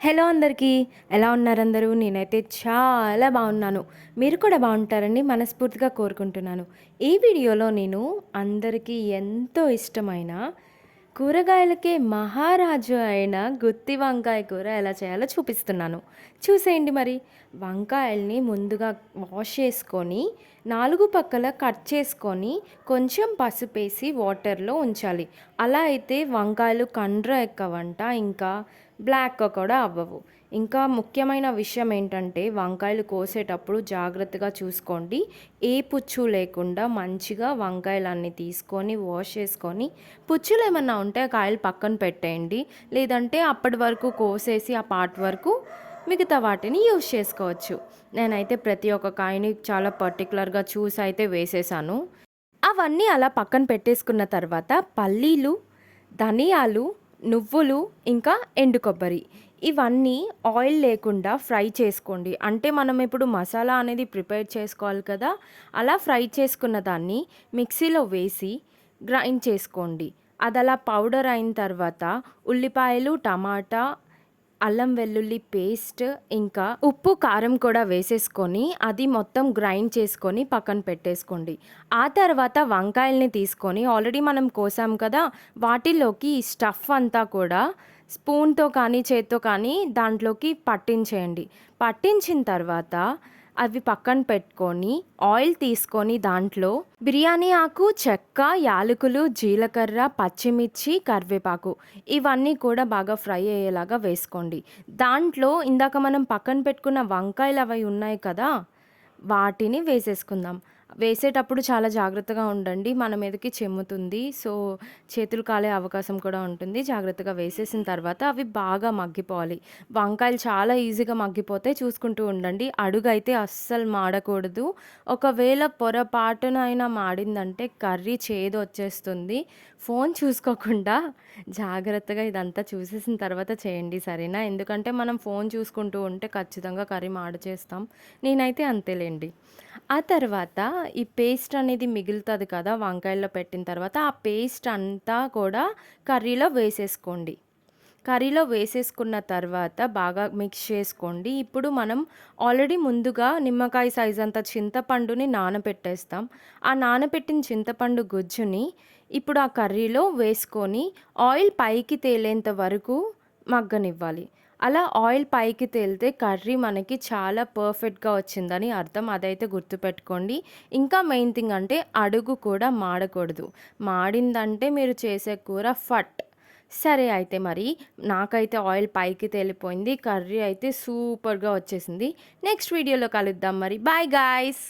Hello అందరికీ ఎలా ఉన్నారు అందరూ నేనైతే చాలా బాగున్నాను. మీరు కూడా బాగుంటారని మనస్ఫూర్తిగా కోరుకుంటున్నాను. ఈ వీడియోలో నేను అందరికీ ఎంతో ఇష్టమైన కూరగాయలకే మహారాజు అయిన గుత్తి వంకాయ కూర ఎలా చేయాలో చూపిస్తున్నాను. చూసేయండి మరి. వంకాయల్ని ముందుగా వాష్ చేసుకొని నాలుగు పక్కల కట్ చేసుకొని కొంచెం పసుపేసి వాటర్లో ఉంచాలి. అలా అయితే వంకాయలు కండ్ర ఎక్కవంట ఇంకా బ్లాక్ కూడా అవ్వవు. ఇంకా ముఖ్యమైన విషయం ఏంటంటే వంకాయలు కోసేటప్పుడు జాగ్రత్తగా చూసుకోండి. ఏ పుచ్చు లేకుండా మంచిగా వంకాయలన్నీ తీసుకొని వాష్ చేసుకొని పుచ్చులు ఏమన్నా ఉంటే ఆ కాయలు పక్కన పెట్టేయండి. లేదంటే అప్పటి వరకు కోసేసి ఆ పార్ట్ వరకు మిగతా వాటిని యూజ్ చేసుకోవచ్చు. నేనైతే ప్రతి ఒక్క కాయని చాలా పర్టికులర్గా చూసి అయితే వేసేసాను. అవన్నీ అలా పక్కన పెట్టేసుకున్న తర్వాత పల్లీలు ధనియాలు నువ్వులు ఇంకా ఎండు కొబ్బరి ఇవన్నీ ఆయిల్ లేకుండా ఫ్రై చేసుకోండి. అంటే మనం ఇప్పుడు మసాలా అనేది ప్రిపేర్ చేసుకోవాలి కదా అలా ఫ్రై చేసుకున్న దాన్ని మిక్సీలో వేసి గ్రైండ్ చేసుకోండి. అది అలా పౌడర్ అయిన తర్వాత ఉల్లిపాయలు టమాటా అల్లం వెల్లుల్లి పేస్ట్ ఇంకా ఉప్పు కారం కూడా వేసేసుకొని అది మొత్తం గ్రైండ్ చేసుకొని పక్కన పెట్టేసుకోండి. ఆ తర్వాత వంకాయల్ని తీసుకొని ఆల్రెడీ మనం కోసాం కదా వాటిలోకి స్టఫ్ అంతా కూడా స్పూన్తో కానీ చేత్తో కానీ దాంట్లోకి పట్టించేయండి. పట్టించిన తర్వాత అవి పక్కన పెట్టుకొని ఆయిల్ తీసుకొని దాంట్లో బిర్యానీ ఆకు చెక్క యాలకులు జీలకర్ర పచ్చిమిర్చి కరివేపాకు ఇవన్నీ కూడా బాగా ఫ్రై అయ్యేలాగా వేసుకోండి. దాంట్లో ఇందాక మనం పక్కన పెట్టుకున్న వంకాయలు అవి ఉన్నాయి కదా వాటిని వేసేసుకుందాం. వేసేటప్పుడు చాలా జాగ్రత్తగా ఉండండి. మన మీదకి చెమ్ముతుంది. సో చేతులు కాలే అవకాశం కూడా ఉంటుంది. జాగ్రత్తగా వేసేసిన తర్వాత అవి బాగా మగ్గిపోవాలి. వంకాయలు చాలా ఈజీగా మగ్గిపోతే చూసుకుంటూ ఉండండి. అడుగు అయితే అస్సలు మాడకూడదు. ఒకవేళ పొరపాటున అయినా మాడిందంటే కర్రీ చేదు వచ్చేస్తుంది ఫోన్ చూసుకోకుండా జాగ్రత్తగా ఇదంతా చూసేసిన తర్వాత చేయండి. సరేనా? ఎందుకంటే మనం ఫోన్ చూసుకుంటూ ఉంటే ఖచ్చితంగా కర్రీ మాడ చేస్తాం. నేనైతే అంతేలేండి. ఆ తర్వాత ఈ పేస్ట్ అనేది మిగులుతుంది కదా వంకాయల్లో పెట్టిన తర్వాత ఆ పేస్ట్ అంతా కూడా కర్రీలో వేసేసుకోండి. కర్రీలో వేసేసుకున్న తర్వాత బాగా మిక్స్ చేసుకోండి. ఇప్పుడు మనం ఆల్రెడీ ముందుగా నిమ్మకాయ సైజ్ అంత చింతపండుని నానబెట్టేస్తాం. ఆ నానబెట్టిన చింతపండు గుజ్జుని ఇప్పుడు ఆ కర్రీలో వేసుకొని ఆయిల్ పైకి తేలేంత వరకు మగ్గనివ్వాలి. అలా ఆయిల్ పైకి తేలితే కర్రీ మనకి చాలా పర్ఫెక్ట్గా వచ్చిందని అర్థం. అదైతే గుర్తుపెట్టుకోండి. ఇంకా మెయిన్ థింగ్ అంటే అడుగు కూడా మాడకూడదు. మాడిందంటే మీరు చేసే కూర ఫట్. సరే అయితే మరి నాకైతే ఆయిల్ పైకి తేలిపోయింది. కర్రీ అయితే సూపర్గా వచ్చేసింది. నెక్స్ట్ వీడియోలో కలుద్దాం మరి. Bye guys!